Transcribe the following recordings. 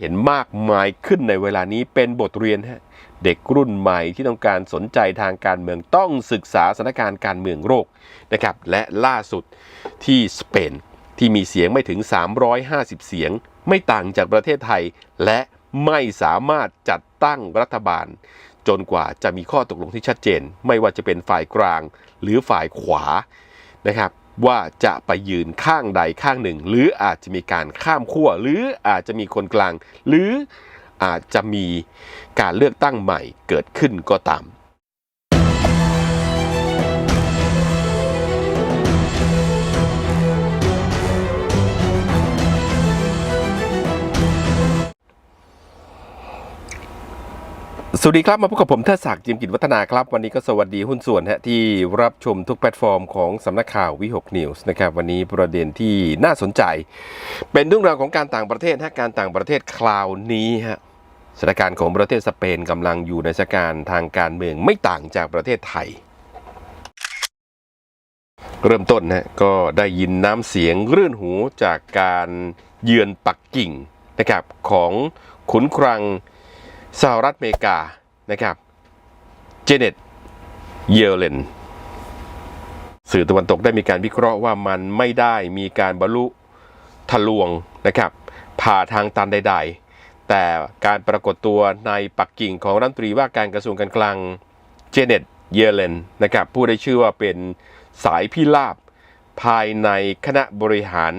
เห็นมากมายขึ้นในเวลานี้เป็นบทเรียนฮะเด็กรุ่นใหม่ที่ต้องการสนใจทางการเมืองต้องศึกษาสถานการณ์การเมืองโลกนะครับและล่าสุดที่สเปนที่มีเสียงไม่ถึง 350 เสียง ไม่ต่างจากประเทศไทย และไม่สามารถจัดตั้งรัฐบาล จนกว่าจะมีข้อตกลงที่ชัดเจน ไม่ว่าจะเป็นฝ่ายกลางหรือฝ่ายขวานะครับ ว่าจะไปยืนข้างใดข้างหนึ่ง หรืออาจจะมีการข้ามขั้วหรืออาจจะมีคนกลาง หรืออาจจะมีการเลือกตั้งใหม่เกิดขึ้นก็ตาม สวัสดีครับมาพบกับผมเทิดศักดิ์จิมกิจวัฒนาครับ วันนี้ก็สวัสดีหุ้นส่วนฮะที่รับชมทุกแพลตฟอร์มของสำนักข่าววิหกนิวส์นะครับวันนี้ประเด็นที่น่าสนใจ เป็นเรื่องราวของการต่างประเทศฮะการต่างประเทศคราวนี้ฮะสถานการณ์ของประเทศสเปนกำลังอยู่ในสถานการณ์ทางการเมืองไม่ต่างจากประเทศไทย เริ่มต้นนะก็ได้ยินน้ำเสียงรื่นหูจากการเยือนปักกิ่งนะครับของขุนครังสหรัฐอเมริกา นะครับเจเน็ตเยเลนสื่อตะวันตกได้มีการวิเคราะห์ว่ามันไม่ได้มีการบรรลุทะลวงนะครับผ่าทางตันใด ๆ แต่การปรากฏตัวในปักกิ่งของรัฐมนตรีว่าการกระทรวงการคลังเจเน็ตเยเลนนะครับผู้ได้ชื่อว่าเป็นสายพิราบภายในคณะบริหาร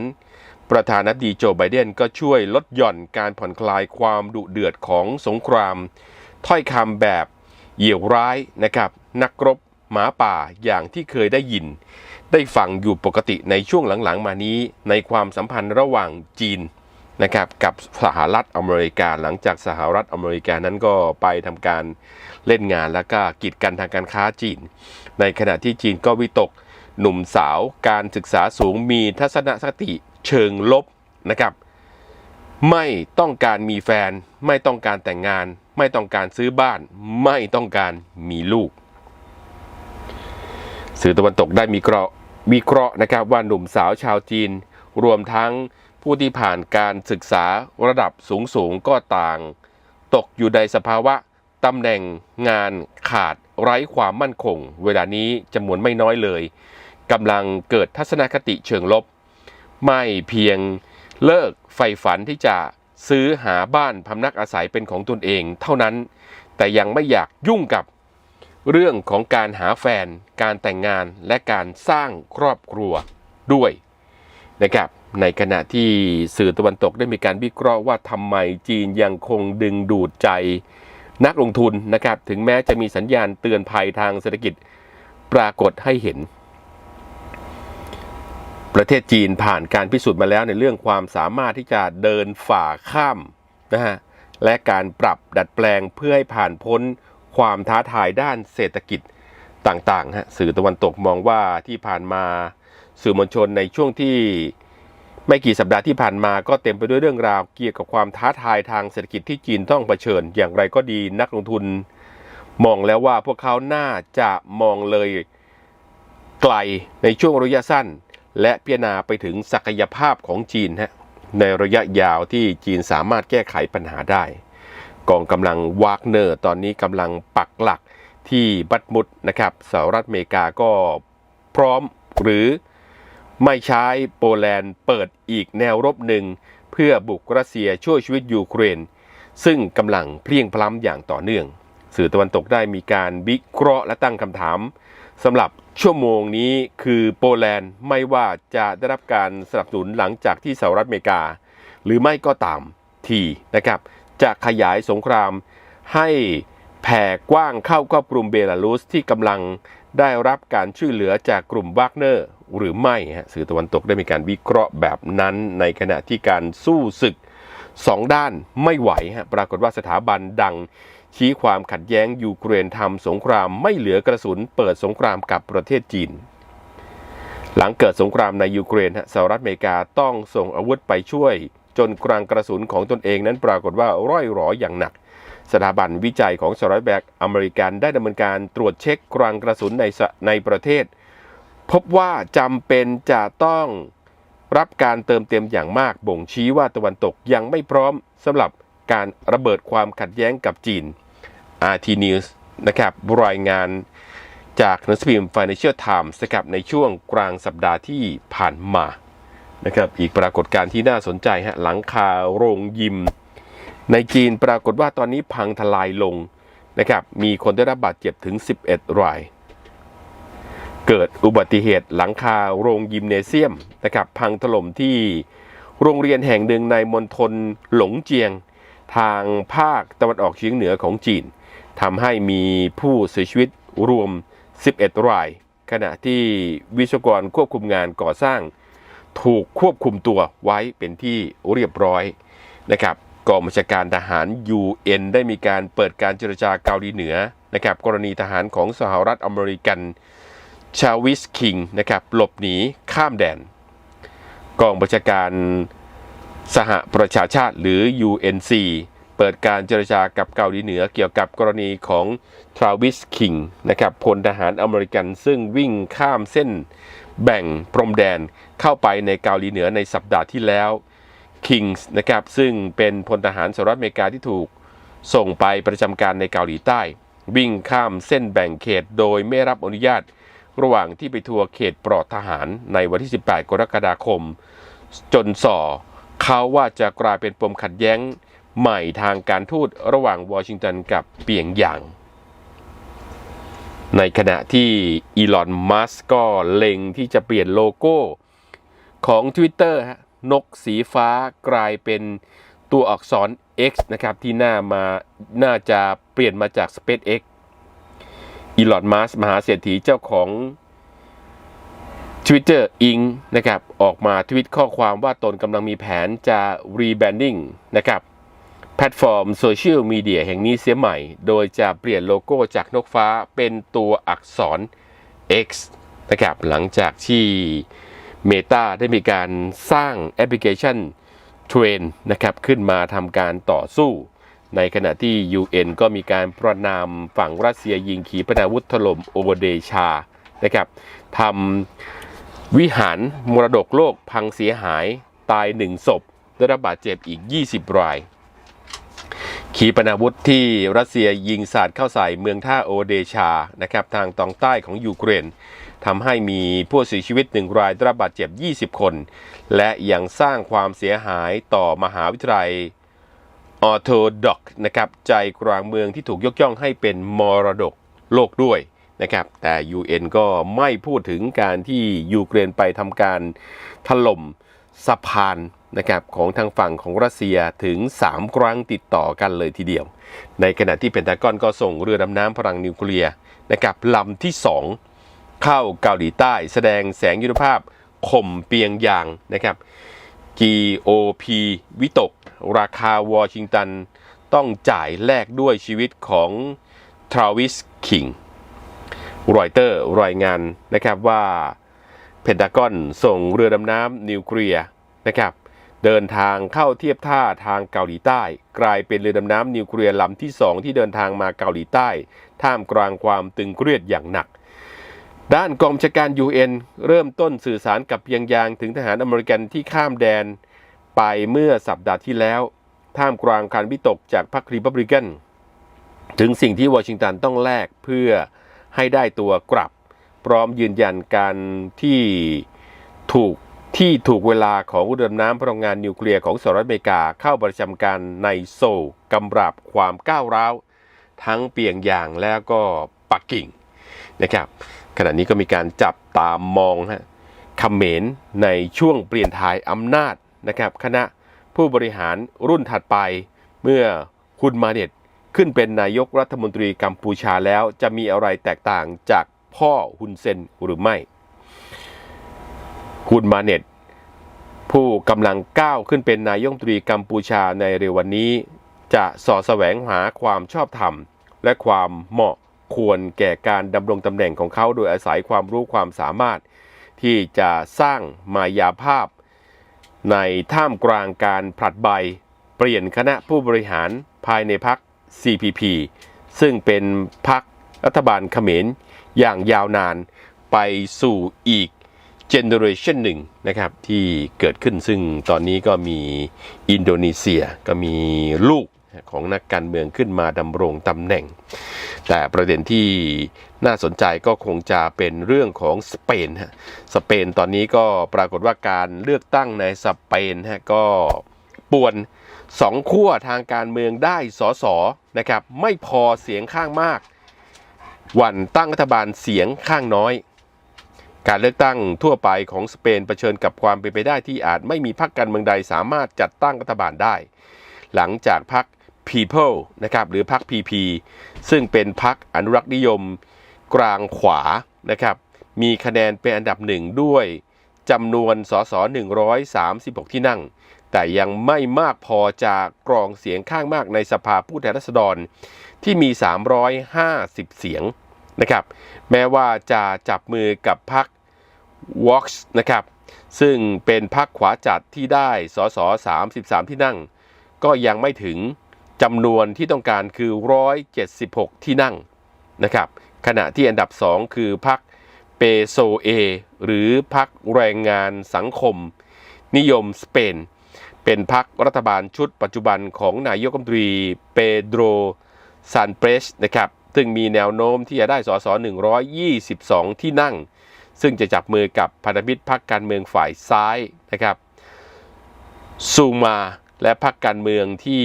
ประธานาธิบดีโจไบเดนก็ช่วยลดหย่อนการผ่อนคลายความดุเดือดของสงคราม ถ้อยคำแบบเหยี่ยวร้ายนะครับนักรบหมาป่าอย่างที่เคยได้ยิน ได้ฟังอยู่ปกติในช่วงหลังๆ มานี้ในความสัมพันธ์ระหว่างจีนนะครับกับสหรัฐอเมริกาหลังจากสหรัฐอเมริกานั้นก็ไปทำการเล่นงานแล้วก็กีดกันทางการค้าจีน ในขณะที่จีนก็วิตกหนุ่มสาวการศึกษาสูงมีทัศนคติเชิงลบนะครับ ไม่ต้องการมีแฟนไม่ต้องการแต่งงาน ไม่ต้องการซื้อบ้าน ไม่ต้องการมีลูก สื่อตะวันตกได้มีเคราะห์วิเคราะห์นะครับว่าหนุ่มสาวชาวจีน รวมทั้งผู้ที่ผ่านการศึกษาระดับสูงสูงก็ต่าง ตกอยู่ในสภาวะตำแหน่งงานขาดไร้ความมั่นคง เวลานี้จำนวนไม่น้อยเลยกำลังเกิดทัศนคติเชิงลบ ไม่เพียงเลิกใฝ่ฝันที่จะ ซื้อหาบ้านพำนักอาศัยเป็นของตนเองเท่านั้น แต่ยังไม่อยากยุ่งกับเรื่องของการหาแฟน การแต่งงานและการสร้างครอบครัวด้วยนะครับในขณะที่สื่อตะวันตกได้มีการวิเคราะห์ว่าทำไมจีนยังคงดึงดูดใจนักลงทุนนะครับ ถึงแม้จะมีสัญญาณเตือนภัยทางเศรษฐกิจปรากฏให้เห็น ประเทศจีนผ่านการพิสูจน์มาแล้วในเรื่องความสามารถที่จะเดินฝ่าข้ามนะฮะและการปรับดัดแปลงเพื่อให้ผ่านพ้นความท้าทายด้านเศรษฐกิจต่างๆฮะสื่อตะวันตกมองว่าที่ผ่านมาสื่อมวลชนในช่วงที่ไม่กี่สัปดาห์ที่ผ่านมาก็เต็มไปด้วยเรื่องราวเกี่ยวกับความท้าทายทางเศรษฐกิจที่จีนต้องเผชิญ อย่างไรก็ดีนักลงทุน มองแล้วว่าพวกเขาน่าจะมองเลยไกลในช่วงระยะสั้น และพิจารณาไปถึงศักยภาพของจีนฮะในระยะยาวที่จีนสามารถแก้ไขปัญหาได้ กองกำลังวากเนอร์ตอนนี้กำลังปักหลักที่บัตมุดนะครับสหรัฐอเมริกาก็พร้อมหรือไม่ใช้โปแลนด์เปิดอีกแนวรบหนึ่ง เพื่อบุกรัสเซียช่วยชีวิตยูเครน ซึ่งกำลังเพลียงพล้ำอย่างต่อเนื่อง สื่อตะวันตกได้มีการวิเคราะห์และตั้งคำถามสำหรับ ชั่วโมงนี้คือโปแลนด์ไม่ว่าจะได้รับการสนับสนุนหลังจากที่สหรัฐอเมริกา หรือไม่ก็ตามทีนะครับ จะขยายสงครามให้แผ่กว้างเข้าครอบกลุ่มเบลารุสที่กำลังได้รับการช่วยเหลือจากกลุ่มวากเนอร์หรือไม่ฮะสื่อตะวันตกได้มีการวิเคราะห์แบบนั้น ในขณะที่การสู้ศึกสองด้านไม่ไหวฮะปรากฏว่าสถาบันดัง ชี้ความขัดแย้งยูเครนทำสงครามไม่เหลือกระสุนเปิดสงครามกับประเทศจีน หลังเกิดสงครามในยูเครนสหรัฐอเมริกาต้องส่งอาวุธไปช่วย จนกลางกระสุนของตนเองนั้นปรากฏว่าร่อยหรออย่างหนัก สถาบันวิจัยของสหรัฐอเมริกันได้ดำเนินการตรวจเช็คกลางกระสุนในในประเทศ พบว่าจำเป็นจะต้องรับการเติมเต็มอย่างมากบ่งชี้ว่าตะวันตกยังไม่พร้อมสำหรับการระเบิดความขัดแย้งกับจีน RT News นะครับรายงานจากหนังสือพิมพ์ Financial Times นะครับในช่วงกลางสัปดาห์ที่ผ่านมานะครับอีกปรากฏการณ์ที่น่าสนใจฮะหลังคาโรงยิม ในจีนปรากฏว่าตอนนี้พังทลายลงนะครับมีคนได้รับบาดเจ็บถึง 11 ราย เกิดอุบัติเหตุหลังคาโรงยิมเนเซียมนะครับพังถล่มที่โรงเรียนแห่งหนึ่งในมณฑลหลงเจียง ทางภาคตะวันออกเฉียงเหนือของจีน ทำให้มีผู้เสียชีวิตรวม 11 ราย ขณะที่วิศวกรควบคุมงานก่อสร้าง ถูกควบคุมตัวไว้เป็นที่เรียบร้อยนะครับกองบัญชาการทหาร UN ได้มีการเปิดการเจรจาเกาหลีเหนือนะครับกรณีทหารของสหรัฐอเมริกันชาวิสคิงนะครับหลบหนีข้ามแดน กองบัญชาการสหประชาชาติหรือ UNC เปิดการเจรจากับเกาหลีเหนือเกี่ยวกับกรณีของทราวิสคิงนะครับพลทหารอเมริกันซึ่งวิ่งข้ามเส้นแบ่งพรมแดนเข้าไปในเกาหลีเหนือในสัปดาห์ที่แล้วคิงส์นะครับซึ่งเป็นพลทหารสหรัฐอเมริกาที่ถูกส่งไปประจำการในเกาหลีใต้ วิ่งข้ามเส้นแบ่งเขตโดยไม่รับอนุญาต ระหว่างที่ไปทัวร์เขตปลอดทหารในวันที่ 18 กรกฎาคม จนส่อเขาว่าจะกลายเป็นปมขัดแย้ง ใหม่ทางการทูตระหว่างวอชิงตันกับเปียงหยาง ในขณะที่อีลอนมัสก็เล็งที่จะเปลี่ยนโลโก้ของ Twitter ฮะนกสีฟ้ากลายเป็นตัวอักษร X นะครับ ที่หน้ามาน่าจะเปลี่ยนมาจาก SpaceX อีลอนมัสมหาเศรษฐีเจ้าของ Twitter อิงนะครับ ออกมาทวิตข้อความว่าตนกำลังมีแผนจะ rebranding นะครับ แพลตฟอร์มโซเชียลมีเดียแห่งนี้เสียใหม่ โดยจะเปลี่ยนโลโก้จากนกฟ้าเป็นตัวอักษร X นะครับ หลังจากที่ Meta ได้มีการสร้างแอปพลิเคชันเทรนนะครับ ขึ้นมาทำการต่อสู้ ในขณะที่ UN ก็มีการประนามฝั่งรัสเซียยิงขีปนาวุธถล่มโอเบเดชา นะครับทำวิหารมรดกโลกพังเสียหายตายหนึ่งศพ ได้รับบาดเจ็บอีก 20 ราย ขีปนาวุธที่รัสเซียยิงสาดเข้าใส่เมืองท่าโอเดชานะครับทางตอนใต้ของยูเครนทำให้มีผู้เสียชีวิตหนึ่งรายได้รับบาดเจ็บ 20 คน และยังสร้างความเสียหายต่อมหาวิทยาลัยออโทด็อกนะครับใจกลางเมืองที่ถูกยกย่องให้เป็นมรดกโลกด้วยนะครับแต่ UN ก็ไม่พูดถึงการที่ยูเครนไปทำการถล่มสะพาน นะครับของทางฝั่งของรัสเซียถึง 3 ครั้งติดต่อกันเลยทีเดียว ในขณะที่เพนทากอนก็ส่งเรือดำน้ำพลังนิวเคลียร์นะครับลำที่ 2 เข้าเกาหลีใต้ แสดงแสงยุทธภาพข่มเปียงยางนะครับ GOP วิตก ราคาวอชิงตัน ต้องจ่ายแลกด้วยชีวิตของทราวิสคิงรอยเตอร์รายงานนะครับว่าเพนทากอนส่งเรือดำน้ำนิวเคลียร์นะครับ เดินทางเข้าเทียบท่าทางเกาหลีใต้ กลายเป็นเรือดำน้ำนิวเคลียร์ลำที่2ที่เดินทางมาเกาหลีใต้ ท่ามกลางความตึงเครียดอย่างหนัก ด้านกองบัญชาการ UN เริ่มต้นสื่อสารกับเพียงยางถึงทหารอเมริกันที่ข้ามแดน ไปเมื่อสัปดาห์ที่แล้ว ท่ามกลางการวิตกจากพรรครีพับลิกันถึงสิ่งที่วอชิงตันต้องแลกเพื่อให้ได้ตัวกลับ พร้อมยืนยันการที่ถูก ที่ถูกเวลาของเรือดำน้ำพลังงานนิวเคลียร์ของสหรัฐอเมริกาเข้าประจำการในโซลกำราบความก้าวร้าว ทั้งเปียงยางและก็ปักกิ่งนะครับขณะนี้ก็มีการจับตามมองฮะเขมรในช่วงเปลี่ยนถ่ายอำนาจนะครับคณะผู้บริหารรุ่นถัดไปเมื่อคุณมาเน็ตขึ้นเป็นนายกรัฐมนตรีกัมพูชาแล้วจะมีอะไรแตกต่างจากพ่อฮุนเซนหรือไม่ คุณมาเน็ต ผู้กำลังก้าวขึ้นเป็นนายกรัฐมนตรีกัมพูชาในเร็ววันนี้ จะสอดแสวงหาความชอบธรรม และความเหมาะควรแก่การดำรงตำแหน่งของเขาโดยอาศัยความรู้ความสามารถ ที่จะสร้างมายาภาพ ในท่ามกลางการผลัดใบ เปลี่ยนคณะผู้บริหารภายในพรรค CPP ซึ่งเป็นพรรครัฐบาลเขมรอย่างยาวนานไปสู่อีก เจเนอเรชันหนึ่งนะครับที่เกิดขึ้นซึ่งตอนนี้ก็มีอินโดนีเซียก็มีลูกของนักการเมืองขึ้นมาดำรงตำแหน่ง แต่ประเด็นที่น่าสนใจก็คงจะเป็นเรื่องของสเปนฮะสเปนตอนนี้ก็ปรากฏว่าการเลือกตั้งในสเปนฮะก็ป่วนสองขั้วทางการเมืองได้สอสอนะครับไม่พอเสียงข้างมาก วันตั้งรัฐบาลเสียงข้างน้อย การเลือกตั้งทั่วไปของสเปนเผชิญกับความเป็นไปได้ที่อาจไม่มีพรรคการเมืองใดสามารถจัดตั้งรัฐบาลได้ หลังจากพรรค People นะครับหรือพรรค PP ซึ่งเป็นพรรคอนุรักษ์นิยมกลางขวานะครับมีคะแนนเป็นอันดับหนึ่งด้วยจำนวนสส136 ที่นั่ง แต่ยังไม่มากพอจะกรองเสียงข้างมากในสภาผู้แทนราษฎรที่มี 350 เสียงนะครับ แม้ว่าจะจับมือกับพรรค Vox นะครับ ซึ่งเป็นพรรคขวาจัดที่ได้สส33 ที่นั่ง ก็ยังไม่ถึงจำนวนที่ต้องการคือ 176 ที่นั่งนะครับ ขณะที่อันดับ 2 คือพรรคเปโซเอหรือพรรคแรงงานสังคม นิยมสเปน เป็นพรรครัฐบาลชุดปัจจุบันของนายกรัฐมนตรีเปโดรซานเปรสนะครับ ซึ่งมีแนวโน้มที่จะได้สส122 ที่นั่ง ซึ่งจะจับมือกับพันธมิตรพรรคการเมืองฝ่ายซ้ายนะครับซูมาและพรรคการเมืองที่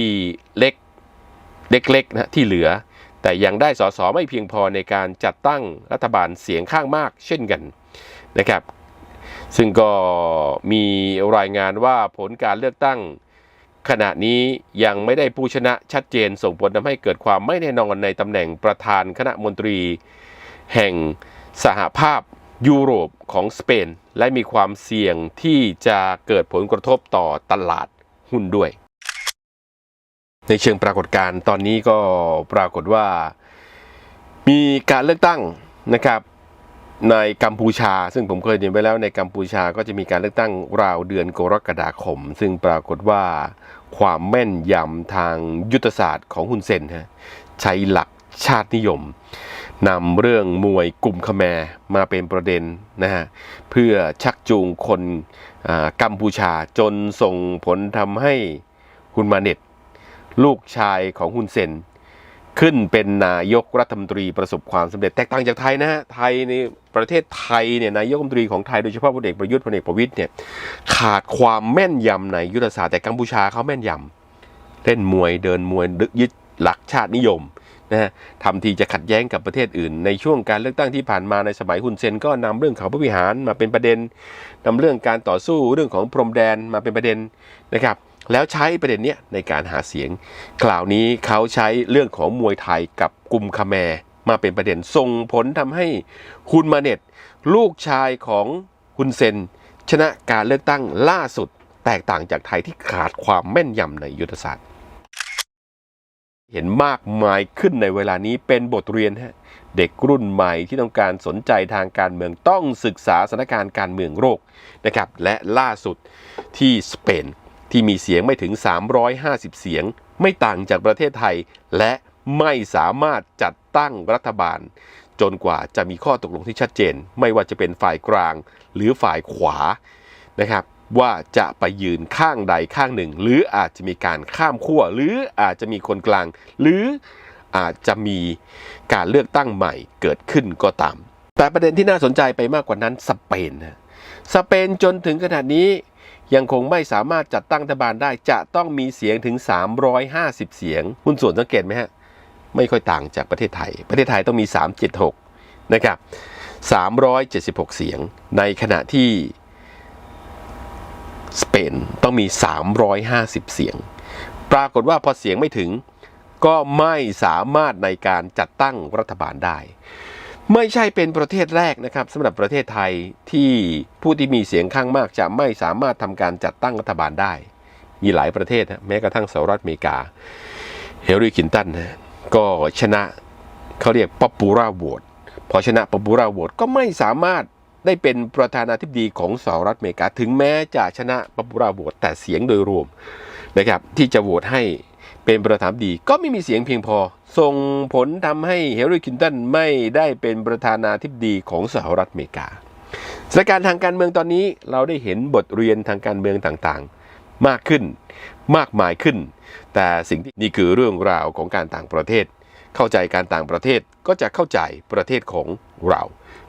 เล็กเล็กๆนะที่เหลือ แต่ยังได้สสไม่เพียงพอในการจัดตั้งรัฐบาลเสียงข้างมากเช่นกันนะครับ ซึ่งก็มีรายงานว่าผลการเลือกตั้งขณะนี้ยังไม่ได้ผู้ชนะชัดเจนส่งผลทำให้เกิดความไม่แน่นอนในตำแหน่งประธานคณะมนตรี แห่งสหภาพ ยุโรปของสเปน และมีความเสี่ยงที่จะเกิดผลกระทบต่อตลาดหุ้นด้วย ในเชิงปรากฏการณ์ตอนนี้ก็ปรากฏว่า มีการเลือกตั้งนะครับในกัมพูชา ซึ่งผมเคยเรียนไปแล้วในกัมพูชาก็จะมีการเลือกตั้งราวเดือนกรกฎาคม ซึ่งปรากฏว่าความแม่นยำทางยุทธศาสตร์ของฮุนเซนฮะใช้หลักชาตินิยม นำเรื่องมวยกลุ่มขแมร์มาเป็นประเด็นนะฮะเพื่อชักจูงคนกัมพูชาจนส่งผลทำให้ฮุนมาเน็ต ลูกชายของฮุนเซน ขึ้นเป็นนายกรัฐมนตรีประสบความสำเร็จแตกต่างจากไทยนะฮะไทยในประเทศไทยเนี่ยนายกรัฐมนตรีของไทยโดยเฉพาะพลเอกประยุทธ์พลเอกประวิตยเนี่ยขาดความแม่นยำในยุทธศาสตร์แต่กัมพูชาเขาแม่นยำเล่นมวยเดินมวยยึดหลักชาตินิยม นะฮะทำทีจะขัดแย้งกับประเทศอื่น ในช่วงการเลือกตั้งที่ผ่านมาในสมัยฮุนเซนก็นำเรื่องเขาพระวิหารมาเป็นประเด็นนำเรื่องการต่อสู้เรื่องของพรมแดนมาเป็นประเด็นนะครับแล้วใช้ประเด็นเนี้ยในการหาเสียง คราวนี้เขาใช้เรื่องของมวยไทยกับกลุ่มคาแมมาเป็นประเด็นส่งผลทำให้ฮุนมาเน็ต ลูกชายของฮุนเซน ชนะการเลือกตั้งล่าสุดแตกต่างจากไทยที่ขาดความแม่นยำในยุทธศาสตร์ เห็นมากมายขึ้นในเวลานี้เป็นบทเรียนฮะเด็กรุ่นใหม่ที่ต้องการสนใจทางการเมืองต้องศึกษาสถานการณ์การเมืองโลกนะครับและล่าสุดที่สเปนที่มีเสียงไม่ถึง 350 เสียง ไม่ต่างจากประเทศไทย และไม่สามารถจัดตั้งรัฐบาล จนกว่าจะมีข้อตกลงที่ชัดเจน ไม่ว่าจะเป็นฝ่ายกลางหรือฝ่ายขวานะครับ ว่าจะไปยืนข้างใดข้างหนึ่ง หรืออาจจะมีการข้ามขั้วหรืออาจจะมีคนกลาง หรืออาจจะมีการเลือกตั้งใหม่เกิดขึ้นก็ตาม แต่ประเด็นที่น่าสนใจไปมากกว่านั้นสเปนนะสเปนจนถึงขนาดนี้ยังคงไม่สามารถจัดตั้งรัฐบาลได้จะต้องมีเสียงถึง 350 เสียงหุ้นส่วนสังเกตไหมฮะ ไม่ค่อยต่างจากประเทศไทย ประเทศไทยต้องมี 376 นะครับ 376 เสียง ในขณะที่ สเปนต้องมี 350 เสียง ปรากฏว่าพอเสียงไม่ถึง ก็ไม่สามารถในการจัดตั้งรัฐบาลได้ ไม่ใช่เป็นประเทศแรกนะครับสำหรับประเทศไทยที่ผู้ที่มีเสียงข้างมากจะไม่สามารถทำการจัดตั้งรัฐบาลได้ มีหลายประเทศนะแม้กระทั่งสหรัฐอเมริกา เฮลรี่คินตันนะก็ชนะเขาเรียกป๊อปปูล่าโหวตพอชนะป๊อปปูล่าโหวตก็ไม่สามารถ ได้เป็นประธานาธิบดีของสหรัฐอเมริกา ถึงแม้จะชนะป๊อปปูล่าโหวตแต่เสียงโดยรวมนะครับที่จะโหวตให้เป็นประธานาธิบดีก็ไม่มีเสียงเพียงพอ ส่งผลทำให้เฮลรี่คินตันไม่ได้เป็นประธานาธิบดีของสหรัฐอเมริกาสถานการณ์ทางการเมืองตอนนี้เราได้เห็นบทเรียนทางการเมืองต่างๆ มากขึ้นมากมายขึ้น แต่สิ่งที่นี่คือเรื่องราวของการต่างประเทศ เข้าใจการต่างประเทศก็จะเข้าใจประเทศของเรา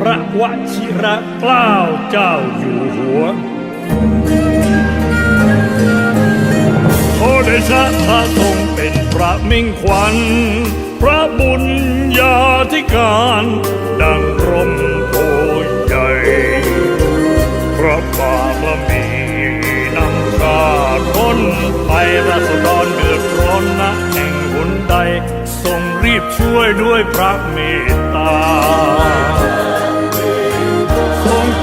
พระวชิระเกล้าเจ้าอยู่หัวโอเดชะพระทรงเป็นพระมิ่งขวัญ พระบุญญาธิการ ดังร่มโพใหญ่พระบารมีนำชาติพ้นไปราษฎรเดือดร้อนนะแห่งหนใด ทรงรีบช่วยด้วยพระเมตตา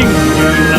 ขอ